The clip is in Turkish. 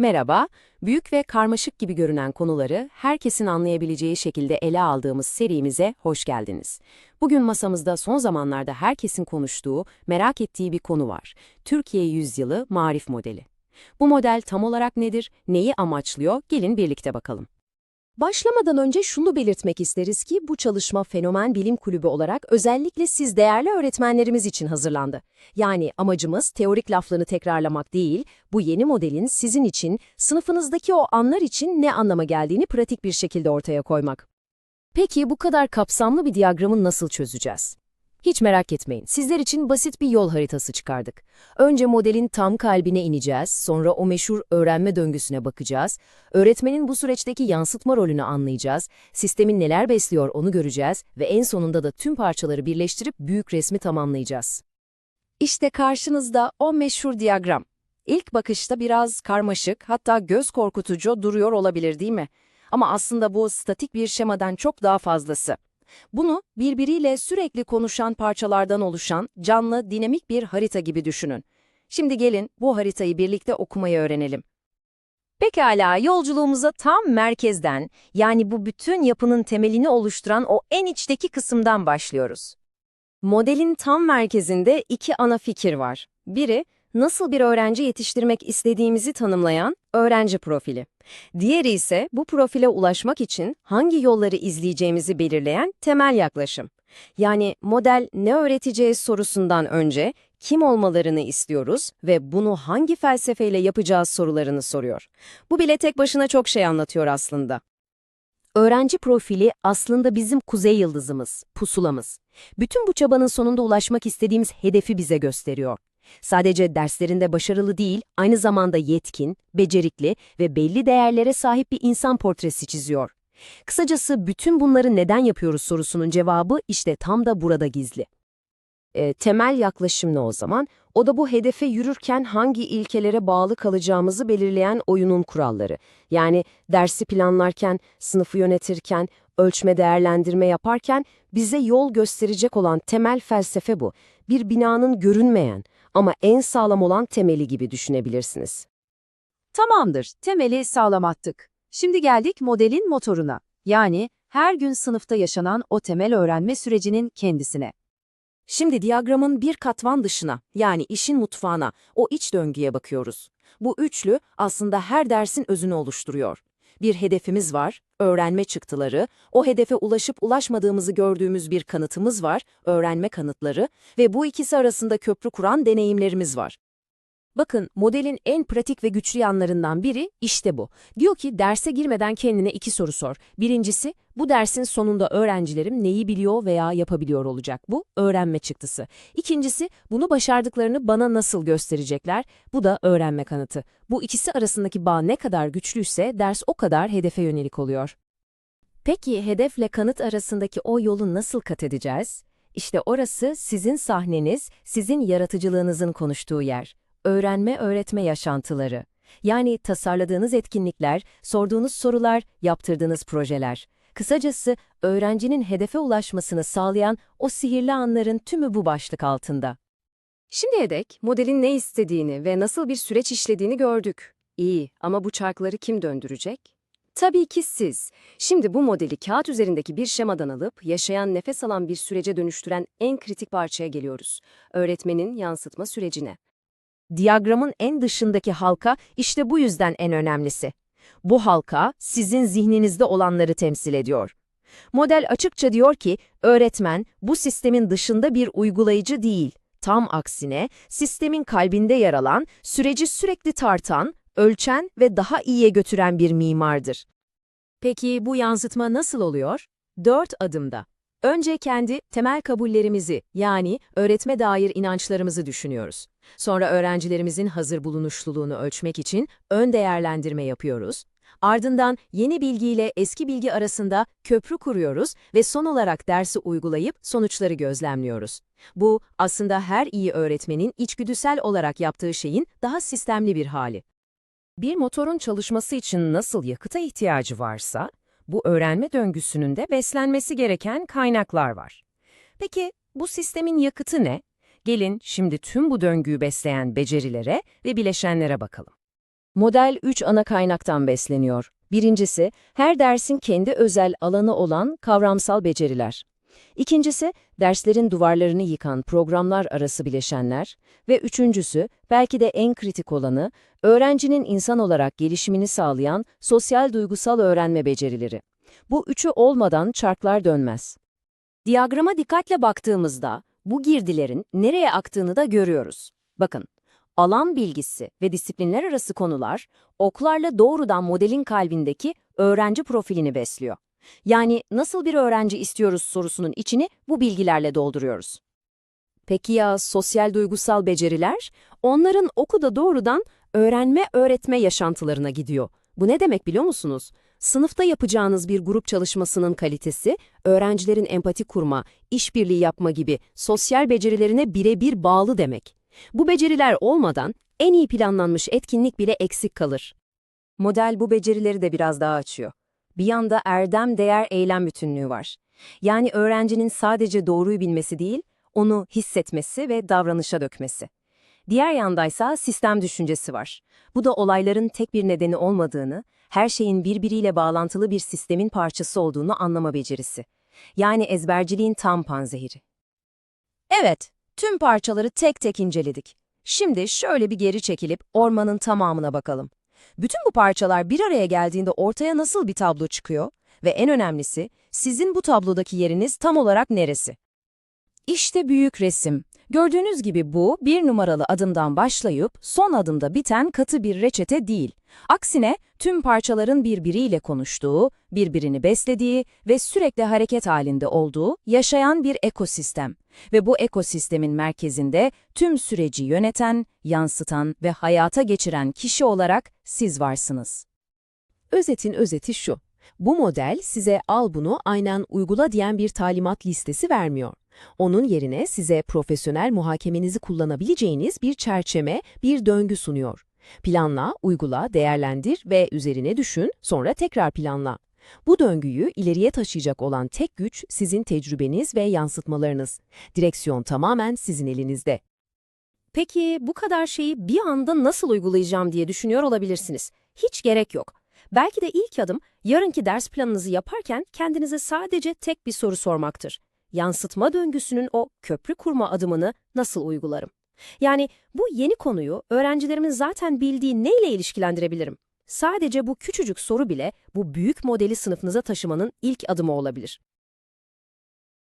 Merhaba, büyük ve karmaşık gibi görünen konuları herkesin anlayabileceği şekilde ele aldığımız serimize hoş geldiniz. Bugün masamızda son zamanlarda herkesin konuştuğu, merak ettiği bir konu var. Türkiye Yüzyılı Marif Modeli. Bu model tam olarak nedir, neyi amaçlıyor? Gelin birlikte bakalım. Başlamadan önce şunu belirtmek isteriz ki bu çalışma Fenomen Bilim Kulübü olarak özellikle siz değerli öğretmenlerimiz için hazırlandı. Yani amacımız teorik laflarını tekrarlamak değil, bu yeni modelin sizin için, sınıfınızdaki o anlar için ne anlama geldiğini pratik bir şekilde ortaya koymak. Peki bu kadar kapsamlı bir diyagramı nasıl çözeceğiz? Hiç merak etmeyin, sizler için basit bir yol haritası çıkardık. Önce modelin tam kalbine ineceğiz, sonra o meşhur öğrenme döngüsüne bakacağız, öğretmenin bu süreçteki yansıtma rolünü anlayacağız, sistemin neler besliyor onu göreceğiz ve en sonunda da tüm parçaları birleştirip büyük resmi tamamlayacağız. İşte karşınızda o meşhur diyagram. İlk bakışta biraz karmaşık, hatta göz korkutucu duruyor olabilir değil mi? Ama aslında bu statik bir şemadan çok daha fazlası. Bunu birbiriyle sürekli konuşan parçalardan oluşan canlı, dinamik bir harita gibi düşünün. Şimdi gelin bu haritayı birlikte okumayı öğrenelim. Pekala, yolculuğumuza tam merkezden, yani bu bütün yapının temelini oluşturan o en içteki kısımdan başlıyoruz. Modelin tam merkezinde iki ana fikir var. Biri, nasıl bir öğrenci yetiştirmek istediğimizi tanımlayan öğrenci profili. Diğeri ise bu profile ulaşmak için hangi yolları izleyeceğimizi belirleyen temel yaklaşım. Yani model ne öğreteceğiz sorusundan önce kim olmalarını istiyoruz ve bunu hangi felsefeyle yapacağız sorularını soruyor. Bu bile tek başına çok şey anlatıyor aslında. Öğrenci profili aslında bizim kuzey yıldızımız, pusulamız. Bütün bu çabanın sonunda ulaşmak istediğimiz hedefi bize gösteriyor. Sadece derslerinde başarılı değil, aynı zamanda yetkin, becerikli ve belli değerlere sahip bir insan portresi çiziyor. Kısacası bütün bunları neden yapıyoruz sorusunun cevabı işte tam da burada gizli. E, temel yaklaşım ne o zaman? O da bu hedefe yürürken hangi ilkelere bağlı kalacağımızı belirleyen oyunun kuralları. Yani dersi planlarken, sınıfı yönetirken, ölçme değerlendirme yaparken bize yol gösterecek olan temel felsefe bu. Bir binanın görünmeyen ama en sağlam olan temeli gibi düşünebilirsiniz. Tamamdır, temeli sağlam attık. Şimdi geldik modelin motoruna. Yani her gün sınıfta yaşanan o temel öğrenme sürecinin kendisine. Şimdi diyagramın bir katman dışına, yani işin mutfağına, o iç döngüye bakıyoruz. Bu üçlü aslında her dersin özünü oluşturuyor. Bir hedefimiz var, öğrenme çıktıları, o hedefe ulaşıp ulaşmadığımızı gördüğümüz bir kanıtımız var, öğrenme kanıtları ve bu ikisi arasında köprü kuran deneyimlerimiz var. Bakın modelin en pratik ve güçlü yanlarından biri işte bu. Diyor ki derse girmeden kendine iki soru sor. Birincisi bu dersin sonunda öğrencilerim neyi biliyor veya yapabiliyor olacak bu öğrenme çıktısı. İkincisi bunu başardıklarını bana nasıl gösterecekler bu da öğrenme kanıtı. Bu ikisi arasındaki bağ ne kadar güçlüyse ders o kadar hedefe yönelik oluyor. Peki hedefle kanıt arasındaki o yolu nasıl kat edeceğiz? İşte orası sizin sahneniz, sizin yaratıcılığınızın konuştuğu yer öğrenme öğretme yaşantıları. Yani tasarladığınız etkinlikler, sorduğunuz sorular, yaptırdığınız projeler. Kısacası öğrencinin hedefe ulaşmasını sağlayan o sihirli anların tümü bu başlık altında. Şimdiye dek modelin ne istediğini ve nasıl bir süreç işlediğini gördük. İyi ama bu çarkları kim döndürecek? Tabii ki siz. Şimdi bu modeli kağıt üzerindeki bir şemadan alıp yaşayan nefes alan bir sürece dönüştüren en kritik parçaya geliyoruz. Öğretmenin yansıtma sürecine. Diyagramın en dışındaki halka işte bu yüzden en önemlisi. Bu halka sizin zihninizde olanları temsil ediyor. Model açıkça diyor ki, öğretmen bu sistemin dışında bir uygulayıcı değil. Tam aksine sistemin kalbinde yer alan, süreci sürekli tartan, ölçen ve daha iyiye götüren bir mimardır. Peki bu yansıtma nasıl oluyor? Dört adımda. Önce kendi temel kabullerimizi yani öğretme dair inançlarımızı düşünüyoruz. Sonra öğrencilerimizin hazır bulunuşluluğunu ölçmek için ön değerlendirme yapıyoruz. Ardından yeni bilgiyle eski bilgi arasında köprü kuruyoruz ve son olarak dersi uygulayıp sonuçları gözlemliyoruz. Bu aslında her iyi öğretmenin içgüdüsel olarak yaptığı şeyin daha sistemli bir hali. Bir motorun çalışması için nasıl yakıta ihtiyacı varsa, bu öğrenme döngüsünün de beslenmesi gereken kaynaklar var. Peki bu sistemin yakıtı ne? Gelin şimdi tüm bu döngüyü besleyen becerilere ve bileşenlere bakalım. Model 3 ana kaynaktan besleniyor. Birincisi, her dersin kendi özel alanı olan kavramsal beceriler. İkincisi, derslerin duvarlarını yıkan programlar arası bileşenler ve üçüncüsü, belki de en kritik olanı, öğrencinin insan olarak gelişimini sağlayan sosyal duygusal öğrenme becerileri. Bu üçü olmadan çarklar dönmez. Diyagrama dikkatle baktığımızda bu girdilerin nereye aktığını da görüyoruz. Bakın, alan bilgisi ve disiplinler arası konular oklarla doğrudan modelin kalbindeki öğrenci profilini besliyor. Yani nasıl bir öğrenci istiyoruz sorusunun içini bu bilgilerle dolduruyoruz. Peki ya sosyal duygusal beceriler? Onların oku da doğrudan öğrenme-öğretme yaşantılarına gidiyor. Bu ne demek biliyor musunuz? Sınıfta yapacağınız bir grup çalışmasının kalitesi, öğrencilerin empati kurma, işbirliği yapma gibi sosyal becerilerine birebir bağlı demek. Bu beceriler olmadan en iyi planlanmış etkinlik bile eksik kalır. Model bu becerileri de biraz daha açıyor. Bir yanda erdem değer eylem bütünlüğü var. Yani öğrencinin sadece doğruyu bilmesi değil, onu hissetmesi ve davranışa dökmesi. Diğer yandaysa sistem düşüncesi var. Bu da olayların tek bir nedeni olmadığını, her şeyin birbiriyle bağlantılı bir sistemin parçası olduğunu anlama becerisi. Yani ezberciliğin tam panzehiri. Evet, tüm parçaları tek tek inceledik. Şimdi şöyle bir geri çekilip ormanın tamamına bakalım. Bütün bu parçalar bir araya geldiğinde ortaya nasıl bir tablo çıkıyor? Ve en önemlisi, sizin bu tablodaki yeriniz tam olarak neresi? İşte büyük resim. Gördüğünüz gibi bu, bir numaralı adımdan başlayıp son adımda biten katı bir reçete değil. Aksine tüm parçaların birbiriyle konuştuğu, birbirini beslediği ve sürekli hareket halinde olduğu yaşayan bir ekosistem. Ve bu ekosistemin merkezinde tüm süreci yöneten, yansıtan ve hayata geçiren kişi olarak siz varsınız. Özetin özeti şu. Bu model size al bunu aynen uygula diyen bir talimat listesi vermiyor. Onun yerine size profesyonel muhakemenizi kullanabileceğiniz bir çerçeve, bir döngü sunuyor. Planla, uygula, değerlendir ve üzerine düşün, sonra tekrar planla. Bu döngüyü ileriye taşıyacak olan tek güç sizin tecrübeniz ve yansıtmalarınız. Direksiyon tamamen sizin elinizde. Peki bu kadar şeyi bir anda nasıl uygulayacağım diye düşünüyor olabilirsiniz. Hiç gerek yok. Belki de ilk adım yarınki ders planınızı yaparken kendinize sadece tek bir soru sormaktır. Yansıtma döngüsünün o köprü kurma adımını nasıl uygularım? Yani bu yeni konuyu öğrencilerimin zaten bildiği neyle ilişkilendirebilirim? Sadece bu küçücük soru bile bu büyük modeli sınıfınıza taşımanın ilk adımı olabilir.